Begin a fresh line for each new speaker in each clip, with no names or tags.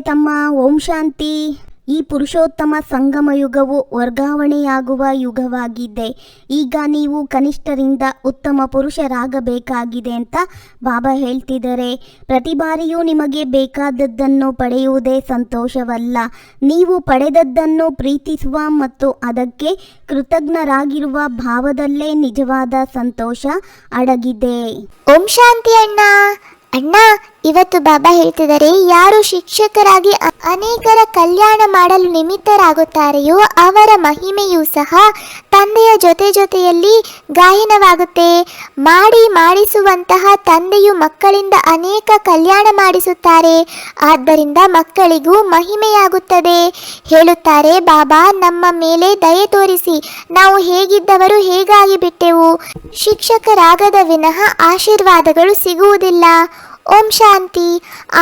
ತಮ್ಮ ಓಂ ಶಾಂತಿ ಈ ಪುರುಷೋತ್ತಮ ಸಂಗಮ ಯುಗವು ವರ್ಗಾವಣೆಯಾಗುವ ಯುಗವಾಗಿದೆ. ಈಗ ನೀವು ಕನಿಷ್ಠರಿಂದ ಉತ್ತಮ ಪುರುಷರಾಗಬೇಕಾಗಿದೆ ಅಂತ ಬಾಬಾ ಹೇಳ್ತಿದ್ದಾರೆ. ಪ್ರತಿ ಬಾರಿಯೂ ನಿಮಗೆ ಬೇಕಾದದ್ದನ್ನು ಪಡೆಯುವುದೇ ಸಂತೋಷವಲ್ಲ. ನೀವು ಪಡೆದದ್ದನ್ನು ಪ್ರೀತಿಸುವ ಮತ್ತು ಅದಕ್ಕೆ ಕೃತಜ್ಞರಾಗಿರುವ ಭಾವದಲ್ಲೇ ನಿಜವಾದ ಸಂತೋಷ ಅಡಗಿದೆ.
ಓಂ ಶಾಂತಿ ಅಣ್ಣ. ಅಣ್ಣ ಇವತ್ತು ಬಾಬಾ ಹೇಳ್ತಿದ್ದಾರೆ, ಯಾರು ಶಿಕ್ಷಕರಾಗಿ ಅನೇಕರ ಕಲ್ಯಾಣ ಮಾಡಲು ನಿಮಿತ್ತರಾಗುತ್ತಾರೆಯೋ ಅವರ ಮಹಿಮೆಯೂ ಸಹ ತಂದೆಯ ಜೊತೆ ಜೊತೆಯಲ್ಲಿ ಗಾಯನವಾಗುತ್ತೆ. ಮಾಡಿ ಮಾಡಿಸುವಂತಹ ತಂದೆಯು ಮಕ್ಕಳಿಂದ ಅನೇಕ ಕಲ್ಯಾಣ ಮಾಡಿಸುತ್ತಾರೆ, ಆದ್ದರಿಂದ ಮಕ್ಕಳಿಗೂ ಮಹಿಮೆಯಾಗುತ್ತದೆ. ಹೇಳುತ್ತಾರೆ, ಬಾಬಾ, ನಮ್ಮ ಮೇಲೆ ದಯೆ ತೋರಿಸಿ, ನಾವು ಹೇಗಿದ್ದವರು ಹೇಗಾಗಿ ಬಿಟ್ಟೆವು ಶಿಕ್ಷಕರಾಗದ ವಿನಃ ಆಶೀರ್ವಾದಗಳು ಸಿಗುವುದಿಲ್ಲ. ಓಂ ಶಾಂತಿ.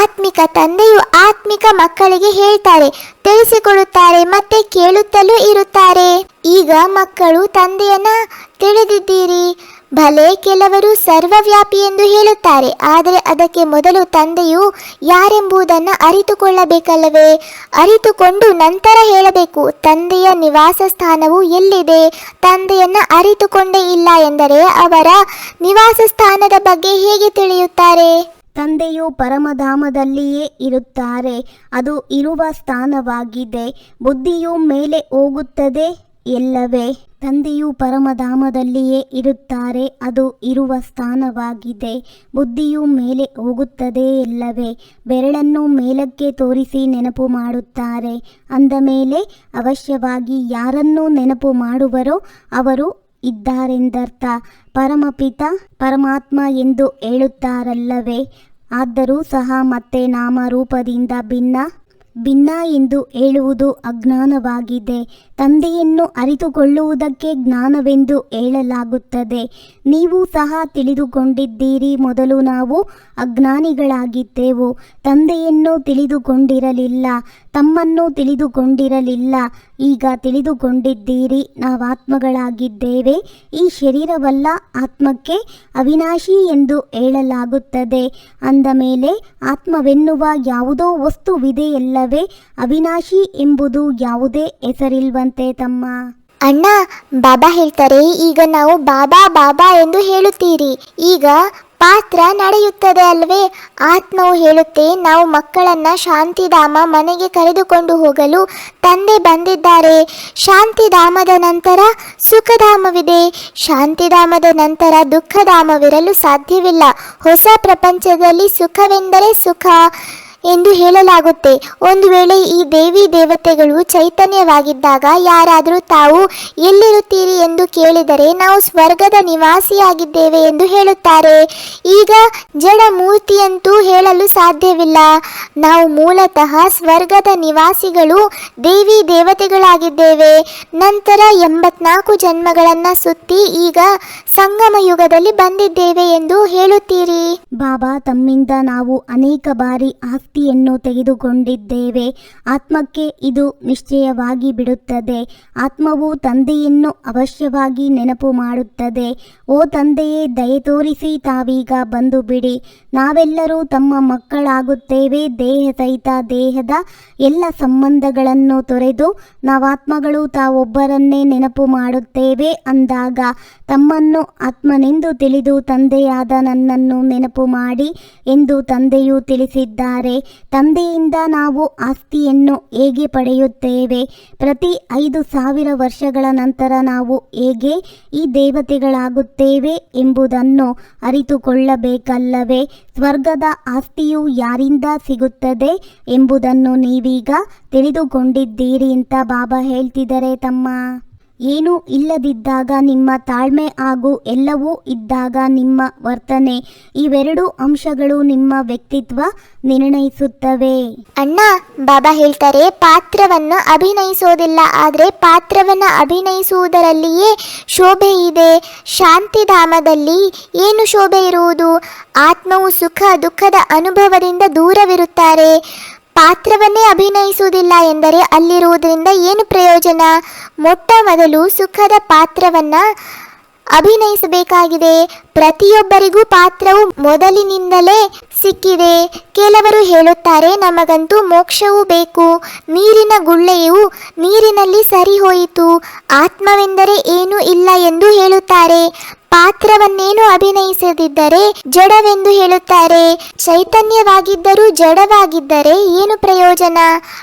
ಆತ್ಮಿಕ ತಂದೆಯು ಆತ್ಮಿಕ ಮಕ್ಕಳಿಗೆ ಹೇಳ್ತಾರೆ ತಿಳಿಸಿಕೊಡುತ್ತಾರೆ ಮತ್ತೆ ಕೇಳುತ್ತಲೂ ಇರುತ್ತಾರೆ. ಈಗ ಮಕ್ಕಳು ತಂದೆಯನ್ನ ತಿಳಿದಿದ್ದೀರಿ. ಭಲೆ ಕೆಲವರು ಸರ್ವವ್ಯಾಪಿ ಎಂದು ಹೇಳುತ್ತಾರೆ, ಆದರೆ ಅದಕ್ಕೆ ಮೊದಲು ತಂದೆಯು ಯಾರೆಂಬುದನ್ನು ಅರಿತುಕೊಳ್ಳಬೇಕಲ್ಲವೇ? ಅರಿತುಕೊಂಡು ನಂತರ ಹೇಳಬೇಕು, ತಂದೆಯ ನಿವಾಸ ಸ್ಥಾನವು ಎಲ್ಲಿದೆ? ತಂದೆಯನ್ನು ಅರಿತುಕೊಂಡೇ ಇಲ್ಲ ಎಂದರೆ ಅವರ ನಿವಾಸ ಸ್ಥಾನದ ಬಗ್ಗೆ ಹೇಗೆ ತಿಳಿಯುತ್ತಾರೆ?
ತಂದೆಯು ಪರಮಧಾಮದಲ್ಲಿಯೇ ಇರುತ್ತಾರೆ, ಅದು ಇರುವ ಸ್ಥಾನವಾಗಿದೆ. ಬುದ್ಧಿಯು ಮೇಲೆ ಹೋಗುತ್ತದೆ ಎಲ್ಲವೇ. ತಂದೆಯು ಪರಮಧಾಮದಲ್ಲಿಯೇ ಇರುತ್ತಾರೆ, ಅದು ಇರುವ ಸ್ಥಾನವಾಗಿದೆ. ಬುದ್ಧಿಯು ಮೇಲೆ ಹೋಗುತ್ತದೆ ಎಲ್ಲವೇ. ಬೆರಳನ್ನು ಮೇಲಕ್ಕೆ ತೋರಿಸಿ ನೆನಪು ಮಾಡುತ್ತಾರೆ. ಅಂದ ಮೇಲೆ, ಅವಶ್ಯವಾಗಿ ಯಾರನ್ನು ನೆನಪು ಮಾಡುವರೋ ಅವರು ಇದ್ದಾರೆಂದರ್ಥ ಪರಮಪಿತ ಪರಮಾತ್ಮ ಎಂದು ಹೇಳುತ್ತಾರಲ್ಲವೇ? ಆದರೂ ಸಹ ಮತ್ತೆ ನಾಮರೂಪದಿಂದ ಭಿನ್ನ ಭಿನ್ನ ಎಂದು ಹೇಳುವುದು ಅಜ್ಞಾನವಾಗಿದೆ. ತಂದೆಯನ್ನು ಅರಿತುಕೊಳ್ಳುವುದಕ್ಕೆ ಜ್ಞಾನವೆಂದು ಹೇಳಲಾಗುತ್ತದೆ. ನೀವು ಸಹ ತಿಳಿದುಕೊಂಡಿದ್ದೀರಿ, ಮೊದಲು ನಾವು ಅಜ್ಞಾನಿಗಳಾಗಿದ್ದೆವು. ತಂದೆಯನ್ನು ತಿಳಿದುಕೊಂಡಿರಲಿಲ್ಲ, ತಮ್ಮನ್ನು ತಿಳಿದುಕೊಂಡಿರಲಿಲ್ಲ ಈಗ ತಿಳಿದುಕೊಂಡಿದ್ದೀರಿ ನಾವಾತ್ಮಗಳಾಗಿದ್ದೇವೆ ಈ ಶರೀರವಲ್ಲ ಆತ್ಮಕ್ಕೆ ಅವಿನಾಶಿ ಎಂದು ಹೇಳಲಾಗುತ್ತದೆ. ಅಂದ ಮೇಲೆ, ಆತ್ಮವೆನ್ನುವ ಯಾವುದೋ ವಸ್ತುವಿದೆಯಲ್ಲವೇ ಅವಿನಾಶಿ ಎಂಬುದು ಯಾವುದೇ ಹೆಸರಿಲ್ವಂತೆ ತಮ್ಮ.
ಅಣ್ಣ, ಬಾಬಾ ಹೇಳ್ತಾರೆ, ಈಗ ನಾವು ಬಾಬಾ ಬಾಬಾ ಎಂದು ಹೇಳುತ್ತೀರಿ. ಈಗ ಪಾತ್ರ ನಡೆಯುತ್ತದೆ ಅಲ್ವೇ? ಆತ್ಮವು ಹೇಳುತ್ತೆ, ನಾವು ಮಕ್ಕಳನ್ನ ಶಾಂತಿಧಾಮ ಮನೆಗೆ ಕರೆದುಕೊಂಡು ಹೋಗಲು ತಂದೆ ಬಂದಿದ್ದಾರೆ. ಶಾಂತಿಧಾಮದ ನಂತರ ಸುಖಧಾಮವಿದೆ. ಶಾಂತಿಧಾಮದ ನಂತರ ದುಃಖಧಾಮವಿರಲು ಸಾಧ್ಯವಿಲ್ಲ. ಹೊಸ ಪ್ರಪಂಚದಲ್ಲಿ ಸುಖವೆಂದರೆ ಸುಖ. ಎಂದು ಹೇಳಲಾಗುತ್ತೆ. ಒಂದು ವೇಳೆ ಈ ದೇವಿ ದೇವತೆಗಳು ಚೈತನ್ಯವಾಗಿದ್ದಾಗ ಯಾರಾದರೂ ತಾವು ಎಲ್ಲಿರುತ್ತೀರಿ ಎಂದು ಕೇಳಿದರೆ ನಾವು ಸ್ವರ್ಗದ ನಿವಾಸಿಯಾಗಿದ್ದೇವೆ ಎಂದು ಹೇಳುತ್ತಾರೆ. ಈಗ ಜಡ ಮೂರ್ತಿಯಂತೂ ಹೇಳಲು ಸಾಧ್ಯವಿಲ್ಲ. ನಾವು ಮೂಲತಃ ಸ್ವರ್ಗದ ನಿವಾಸಿಗಳು ದೇವಿ ದೇವತೆಗಳಾಗಿದ್ದೇವೆ. ನಂತರ ಎಂಬತ್ನಾಲ್ಕು ಜನ್ಮಗಳನ್ನು ಸುತ್ತಿ ಈಗ ಸಂಗಮ ಯುಗದಲ್ಲಿ ಬಂದಿದ್ದೇವೆ ಎಂದು ಹೇಳುತ್ತೀರಿ.
ಬಾಬಾ, ತಮ್ಮಿಂದ ನಾವು ಅನೇಕ ಬಾರಿ ಆಸ್ತಿಯನ್ನು ತೆಗೆದುಕೊಂಡಿದ್ದೇವೆ. ಆತ್ಮಕ್ಕೆ ಇದು ನಿಶ್ಚಯವಾಗಿ ಬಿಡುತ್ತದೆ. ಆತ್ಮವು ತಂದೆಯನ್ನು ಅವಶ್ಯವಾಗಿ ನೆನಪು ಮಾಡುತ್ತದೆ. ಓ ತಂದೆಯೇ, ದಯ ತೋರಿಸಿ ತಾವೀಗ ಬಂದು ಬಿಡಿ. ನಾವೆಲ್ಲರೂ ತಮ್ಮ ಮಕ್ಕಳಾಗುತ್ತೇವೆ. ದೇಹ ಸಹಿತ ದೇಹದ ಎಲ್ಲ ಸಂಬಂಧಗಳನ್ನು ತೊರೆದು ನಾವಾತ್ಮಗಳು ತಾವೊಬ್ಬರನ್ನೇ ನೆನಪು ಮಾಡುತ್ತೇವೆ ಅಂದಾಗ ತಮ್ಮನ್ನು ಆತ್ಮನೆಂದು ತಿಳಿದು ತಂದೆಯಾದ ನನ್ನನ್ನು ನೆನಪು ಮಾಡಿ ಎಂದು ತಂದೆಯು ತಿಳಿಸಿದ್ದಾರೆ. ತಂದೆಯಿಂದ ನಾವು ಆಸ್ತಿಯನ್ನು ಹೇಗೆ ಪಡೆಯುತ್ತೇವೆ? ಪ್ರತಿ ಐದು ಸಾವಿರ ವರ್ಷಗಳ ನಂತರ ನಾವು ಹೇಗೆ ಈ ದೇವತೆಗಳಾಗುತ್ತೇವೆ ಎಂಬುದನ್ನು ಅರಿತುಕೊಳ್ಳಬೇಕಲ್ಲವೇ? ಸ್ವರ್ಗದ ಆಸ್ತಿಯು ಯಾರಿಂದ ಸಿಗುತ್ತದೆ ಎಂಬುದನ್ನು ನೀವೀಗ ತಿಳಿದುಕೊಂಡಿದ್ದೀರಿ ಅಂತ ಬಾಬಾ ಹೇಳ್ತಿದ್ದಾರೆ ತಮ್ಮ ಏನೂ ಇಲ್ಲದಿದ್ದಾಗ ನಿಮ್ಮ ತಾಳ್ಮೆ ಹಾಗೂ ಎಲ್ಲವೂ ಇದ್ದಾಗ ನಿಮ್ಮ ವರ್ತನೆ ಇವೆರಡು ಅಂಶಗಳು ನಿಮ್ಮ ವ್ಯಕ್ತಿತ್ವ ನಿರ್ಣಯಿಸುತ್ತವೆ.
ಅಣ್ಣ, ಬಾಬಾ ಹೇಳ್ತಾರೆ, ಪಾತ್ರವನ್ನು ಅಭಿನಯಿಸೋದಿಲ್ಲ, ಆದರೆ ಪಾತ್ರವನ್ನು ಅಭಿನಯಿಸುವುದರಲ್ಲಿಯೇ ಶೋಭೆ ಇದೆ. ಶಾಂತಿಧಾಮದಲ್ಲಿ ಏನು ಶೋಭೆ ಇರುವುದು? ಆತ್ಮವು ಸುಖ, ದುಃಖದ ಅನುಭವದಿಂದ ದೂರವಿರುತ್ತಾರೆ. ಪಾತ್ರವನ್ನೇ ಅಭಿನಯಿಸುವುದಿಲ್ಲ ಎಂದರೆ ಅಲ್ಲಿರುವುದರಿಂದ ಏನು ಪ್ರಯೋಜನ? ಮೊಟ್ಟ ಮೊದಲು ಸುಖದ ಪಾತ್ರವನ್ನು ಅಭಿನಯಿಸಬೇಕಾಗಿದೆ. ಪ್ರತಿಯೊಬ್ಬರಿಗೂ ಪಾತ್ರವು ಮೊದಲಿನಿಂದಲೇ ಸಿಕ್ಕಿದೆ. ಕೆಲವರು ಹೇಳುತ್ತಾರೆ, ನಮಗಂತೂ ಮೋಕ್ಷವೂ ಬೇಕು. ನೀರಿನ ಗುಳ್ಳೆಯು ನೀರಿನಲ್ಲಿ ಸರಿ ಹೋಯಿತು ಆತ್ಮವೆಂದರೆ ಏನೂ ಇಲ್ಲ ಎಂದು ಹೇಳುತ್ತಾರೆ. ಪಾತ್ರವನ್ನೇನು ಅಭಿನಯಿಸದಿದ್ದರೆ ಜಡವೆಂದು ಹೇಳುತ್ತಾರೆ. ಚೈತನ್ಯವಾಗಿದ್ದರೂ ಜಡವಾಗಿದ್ದರೆ ಏನು ಪ್ರಯೋಜನ?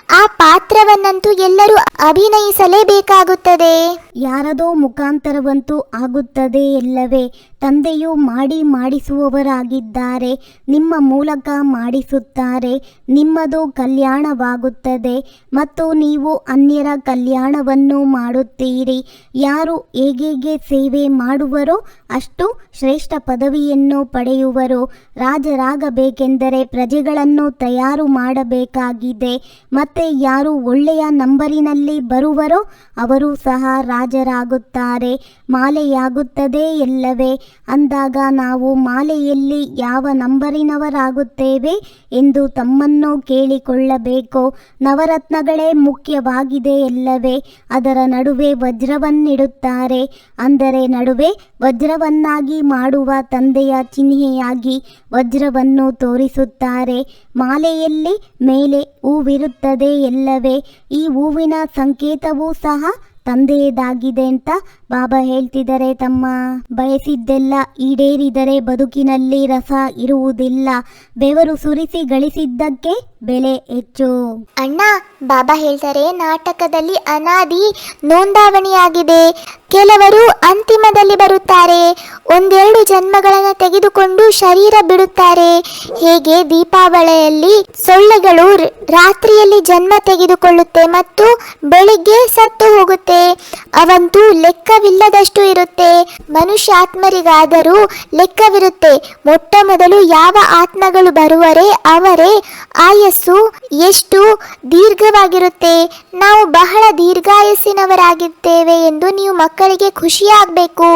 ಆ ಪಾತ್ರವನ್ನಂತೂ ಎಲ್ಲರೂ ಅಭಿನಯಿಸಲೇಬೇಕಾಗುತ್ತದೆ.
ಯಾರದೋ ಮುಖಾಂತರವಂತೂ ಆಗುತ್ತದೆ ಎಲ್ಲವೇ ತಂದೆಯು ಮಾಡಿ ಮಾಡಿಸುವವರಾಗಿದ್ದಾರೆ, ನಿಮ್ಮ ಮೂಲಕ ಮಾಡಿಸುತ್ತಾರೆ, ನಿಮ್ಮದು ಕಲ್ಯಾಣವಾಗುತ್ತದೆ ಮತ್ತು ನೀವು ಅನ್ಯರ ಕಲ್ಯಾಣವನ್ನು ಮಾಡುತ್ತೀರಿ. ಯಾರು ಹೇಗೆ ಸೇವೆ ಮಾಡುವರೋ ಅಷ್ಟು ಶ್ರೇಷ್ಠ ಪದವಿಯನ್ನು ಪಡೆಯುವರು. ರಾಜರಾಗಬೇಕೆಂದರೆ ಪ್ರಜೆಗಳನ್ನು ತಯಾರು ಮಾಡಬೇಕಾಗಿದೆ, ಮತ್ತೆ ಯಾರು ಒಳ್ಳೆಯ ನಂಬರಿನಲ್ಲಿ ಬರುವರೋ ಅವರು ಸಹ ರಾಜರಾಗುತ್ತಾರೆ. ಮಾಲೆಯಾಗುತ್ತದೆ ಎಲ್ಲವೇ ಅಂದಾಗ ನಾವು ಮಾಲೆಯಲ್ಲಿ ಯಾವ ನಂಬರಿನವರಾಗುತ್ತೇವೆ ಎಂದು ತಮ್ಮನ್ನು ಕೇಳಿಕೊಳ್ಳಬೇಕು? ನವರತ್ನಗಳೇ ಮುಖ್ಯವಾಗಿದೆ ಎಲ್ಲವೇ? ಅದರ ನಡುವೆ ವಜ್ರವನ್ನಿಡುತ್ತಾರೆ. ಅಂದರೆ ನಡುವೆ ವಜ್ರವನ್ನಾಗಿ ಮಾಡುವ ತಂದೆಯ ಚಿಹ್ನೆಯಾಗಿ ವಜ್ರವನ್ನು ತೋರಿಸುತ್ತಾರೆ. ಮಾಲೆಯಲ್ಲಿ ಮೇಲೆ ಹೂವಿರುತ್ತದೆ ಎಲ್ಲವೇ? ಈ ಹೂವಿನ ಸಂಕೇತವೂ ಸಹ ತಂದೆಯದಾಗಿದೆ ಅಂತ ಬಾಬಾ ಹೇಳ್ತಿದ್ದಾರೆ, ತಮ್ಮ ಬಯಸಿದ್ದೆಲ್ಲ ಈಡೇರಿದರೆ ಬದುಕಿನಲ್ಲಿ ರಸ ಇರುವುದಿಲ್ಲ. ಬೆವರು ಸುರಿಸಿ ಗಳಿಸಿದ್ದಕ್ಕೆ ಬೆಲೆ ಹೆಚ್ಚು.
ಅಣ್ಣ, ಬಾಬಾ ಹೇಳ್ತಾರೆ, ನಾಟಕದಲ್ಲಿ ಅನಾದಿ ನೋಂದಾವಣಿಯಾಗಿದೆ. ಕೆಲವರು ಅಂತಿಮದಲ್ಲಿ ಬರುತ್ತಾರೆ. ಒಂದೆರಡು ಜನ್ಮಗಳನ್ನು ತೆಗೆದುಕೊಂಡು ಶರೀರ ಬಿಡುತ್ತಾರೆ. ಹೇಗೆ ದೀಪಾವಳಿಯಲ್ಲಿ ಸೊಳ್ಳೆಗಳು ರಾತ್ರಿಯಲ್ಲಿ ಜನ್ಮ ತೆಗೆದುಕೊಳ್ಳುತ್ತೆ ಮತ್ತು ಬೆಳಿಗ್ಗೆ ಸತ್ತು ಹೋಗುತ್ತೆ. ಅವಂತೂ ಲೆಕ್ಕವಿಲ್ಲದಷ್ಟು ಇರುತ್ತೆ. ಮನುಷ್ಯಾತ್ಮರಿಗಾದರೂ ಲೆಕ್ಕವಿರುತ್ತೆ. ಮೊಟ್ಟ ಮೊದಲು ಯಾವ ಆತ್ಮಗಳು ಬರುವರೆ ಅವರೇ ಆಯಸ್ಸು ಎಷ್ಟು ದೀರ್ಘವಾಗಿರುತ್ತೆ. ನಾವು ಬಹಳ ದೀರ್ಘಾಯಸ್ಸಿನವರಾಗಿದ್ದೇವೆ ಎಂದು ನೀವು ಮಕ್ಕಳಿಗೆ ಖುಷಿಯಾಗಬೇಕು.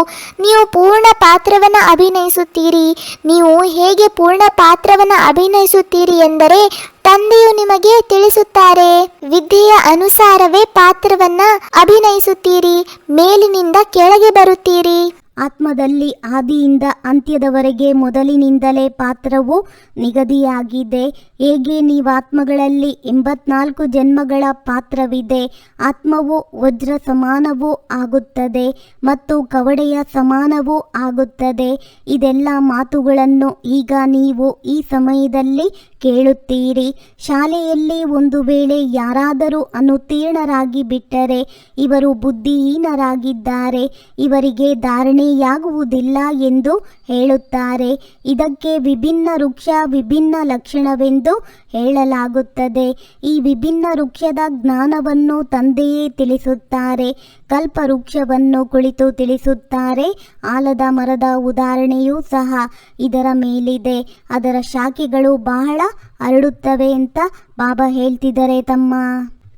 ನೀವು ಪೂರ್ಣ ಪಾತ್ರವನ್ನು ಅಭಿನಯಿಸುತ್ತೀರಿ. ನೀವು ಹೇಗೆ ಪೂರ್ಣ ಪಾತ್ರವನ್ನು ಅಭಿನಯಿಸುತ್ತೀರಿ ಎಂದರೆ ತಂದೆಯು ನಿಮಗೆ ತಿಳಿಸುತ್ತಾರೆ, ವಿದ್ಯೆಯ ಅನುಸಾರವೇ ಪಾತ್ರವನ್ನ ಅಭಿನಯಿಸುತ್ತೀರಿ, ಮೇಲಿನಿಂದ ಕೆಳಗೆ ಬರುತ್ತೀರಿ.
ಆತ್ಮದಲ್ಲಿ ಆದಿಯಿಂದ ಅಂತ್ಯದವರೆಗೆ ಮೊದಲಿನಿಂದಲೇ ಪಾತ್ರವು ನಿಗದಿಯಾಗಿದೆ. ಹೇಗೆ ನೀವಾತ್ಮಗಳಲ್ಲಿ ಎಂಬತ್ನಾಲ್ಕು ಜನ್ಮಗಳ ಪಾತ್ರವಿದೆ, ಆತ್ಮವು ವಜ್ರ ಸಮಾನವೂ ಆಗುತ್ತದೆ ಮತ್ತು ಕವಡೆಯ ಸಮಾನವೂ ಆಗುತ್ತದೆ. ಇದೆಲ್ಲ ಮಾತುಗಳನ್ನು ಈಗ ನೀವು ಈ ಸಮಯದಲ್ಲಿ ಕೇಳುತ್ತೀರಿ. ಶಾಲೆಯಲ್ಲಿ ಒಂದು ವೇಳೆ ಯಾರಾದರೂ ಅನುತೀರ್ಣರಾಗಿ ಬಿಟ್ಟರೆ ಇವರು ಬುದ್ಧಿಹೀನರಾಗಿದ್ದಾರೆ, ಇವರಿಗೆ ಧಾರಣೆಯಾಗುವುದಿಲ್ಲ ಎಂದು ಹೇಳುತ್ತಾರೆ. ಇದಕ್ಕೆ ವಿಭಿನ್ನ ವೃಕ್ಷ, ವಿಭಿನ್ನ ಲಕ್ಷಣವೆಂದು ಹೇಳಲಾಗುತ್ತದೆ. ಈ ವಿಭಿನ್ನ ವೃಕ್ಷದ ಜ್ಞಾನವನ್ನು ತಂದೆಯೇ ತಿಳಿಸುತ್ತಾರೆ. ಕಲ್ಪ ವೃಕ್ಷವನ್ನು ಕುಳಿತು ತಿಳಿಸುತ್ತಾರೆ. ಆಲದ ಮರದ ಉದಾಹರಣೆಯೂ ಸಹ ಇದರ ಮೇಲಿದೆ. ಅದರ ಶಾಖೆಗಳು ಬಹಳ ಹರಡುತ್ತವೆ ಅಂತ ಬಾಬಾ ಹೇಳ್ತಿದ್ದಾರೆ ತಮ್ಮ.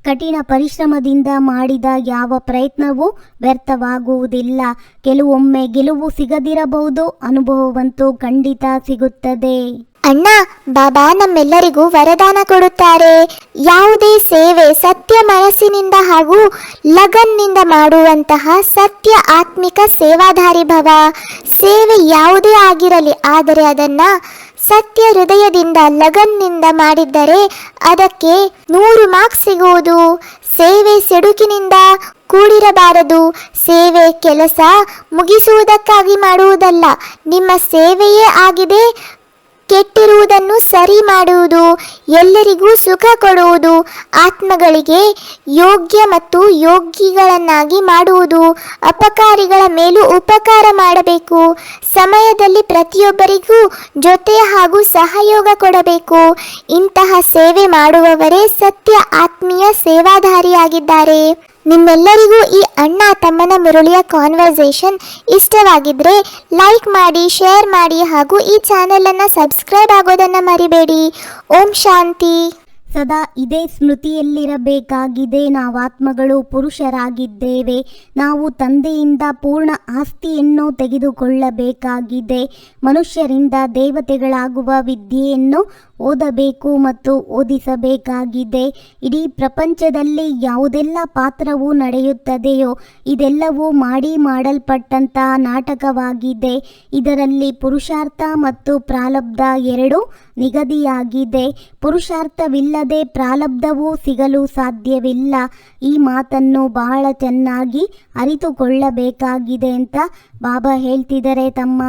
ಕಠಿಣ ಪರಿಶ್ರಮದಿಂದ ಮಾಡಿದ ಯಾವ ಪ್ರಯತ್ನವೂ ವ್ಯರ್ಥವಾಗುವುದಿಲ್ಲ. ಕೆಲವೊಮ್ಮೆ ಗೆಲುವು ಸಿಗದಿರಬಹುದು. ಅನುಭವವಂತೂ ಖಂಡಿತ ಸಿಗುತ್ತದೆ.
ಅಣ್ಣ, ಬಾಬಾ ನಮ್ಮೆಲ್ಲರಿಗೂ ವರದಾನ ಕೊಡುತ್ತಾರೆ. ಯಾವುದೇ ಸೇವೆ ಸತ್ಯ ಮನಸ್ಸಿನಿಂದ ಹಾಗೂ ಲಗನ್ನಿಂದ ಮಾಡುವಂತಹ ಸತ್ಯ ಆತ್ಮಿಕ ಸೇವಾಧಾರಿ ಭವ. ಸೇವೆ ಯಾವುದೇ ಆಗಿರಲಿ, ಆದರೆ ಅದನ್ನ ಸತ್ಯ ಹೃದಯದಿಂದ, ಲಗನ್ನಿಂದ ಮಾಡಿದ್ದರೆ ಅದಕ್ಕೆ ನೂರು ಮಾರ್ಕ್ಸ್ ಸಿಗುವುದು. ಸೇವೆ ಸೆಡುಕಿನಿಂದ ಕೂಡಿರಬಾರದು. ಸೇವೆ ಕೆಲಸ ಮುಗಿಸುವುದಕ್ಕಾಗಿ ಮಾಡುವುದಲ್ಲ, ನಿಮ್ಮ ಸೇವೆಯೇ ಆಗಿದೆ. ಕೆಟ್ಟಿರುವುದನ್ನು ಸರಿ ಮಾಡುವುದು, ಎಲ್ಲರಿಗೂ ಸುಖ ಕೊಡುವುದು, ಆತ್ಮಗಳಿಗೆ ಯೋಗ್ಯ ಮತ್ತು ಯೋಗಿಗಳನ್ನಾಗಿ ಮಾಡುವುದು, ಅಪಕಾರಿಗಳ ಮೇಲೂ ಉಪಕಾರ ಮಾಡಬೇಕು, ಸಮಯದಲ್ಲಿ ಪ್ರತಿಯೊಬ್ಬರಿಗೂ ಜೊತೆ ಹಾಗೂ ಸಹಯೋಗ ಕೊಡಬೇಕು. ಇಂತಹ ಸೇವೆ ಮಾಡುವವರೇ ಸತ್ಯ ಆತ್ಮೀಯ ಸೇವಾಧಾರಿಯಾಗಿದ್ದಾರೆ. ನಿಮ್ಮೆಲ್ಲರಿಗೂ ಈ ಅಣ್ಣ ತಮ್ಮನ ಮುರುಳಿಯ ಕಾನ್ವರ್ಸೇಷನ್ ಇಷ್ಟವಾಗಿದ್ದರೆ ಲೈಕ್ ಮಾಡಿ ಶೇರ್ ಮಾಡಿ ಹಾಗೂ ಈ ಚಾನೆಲನ್ನು ಸಬ್ಸ್ಕ್ರೈಬ್ ಆಗೋದನ್ನು ಮರಿಬೇಡಿ. ಓಂ ಶಾಂತಿ.
ಸದಾ ಇದೇ ಸ್ಮೃತಿಯಲ್ಲಿರಬೇಕಾಗಿದೆ. ನಾವಾತ್ಮಗಳು ಪುರುಷರಾಗಿದ್ದೇವೆ. ನಾವು ತಂದೆಯಿಂದ ಪೂರ್ಣ ಆಸ್ತಿಯನ್ನು ತೆಗೆದುಕೊಳ್ಳಬೇಕಾಗಿದೆ. ಮನುಷ್ಯರಿಂದ ದೇವತೆಗಳಾಗುವ ವಿದ್ಯೆಯನ್ನು ಓದಬೇಕು ಮತ್ತು ಓದಿಸಬೇಕಾಗಿದೆ. ಇಡೀ ಪ್ರಪಂಚದಲ್ಲಿ ಯಾವುದೆಲ್ಲ ಪಾತ್ರವು ನಡೆಯುತ್ತದೆಯೋ ಇದೆಲ್ಲವೂ ಮಾಡಿ ಮಾಡಲ್ಪಟ್ಟಂತಹ ನಾಟಕವಾಗಿದೆ. ಇದರಲ್ಲಿ ಪುರುಷಾರ್ಥ ಮತ್ತು ಪ್ರಾಲಬ್ಧ ಎರಡೂ ನಿಗದಿಯಾಗಿದೆ. ಪುರುಷಾರ್ಥವಿಲ್ಲದೆ ಪ್ರಾಲಬ್ಧವೂ ಸಿಗಲು ಸಾಧ್ಯವಿಲ್ಲ. ಈ ಮಾತನ್ನು ಬಹಳ ಚೆನ್ನಾಗಿ ಅರಿತುಕೊಳ್ಳಬೇಕಾಗಿದೆ ಅಂತ ಬಾಬಾ ಹೇಳ್ತಿದ್ದಾರೆ ತಮ್ಮ.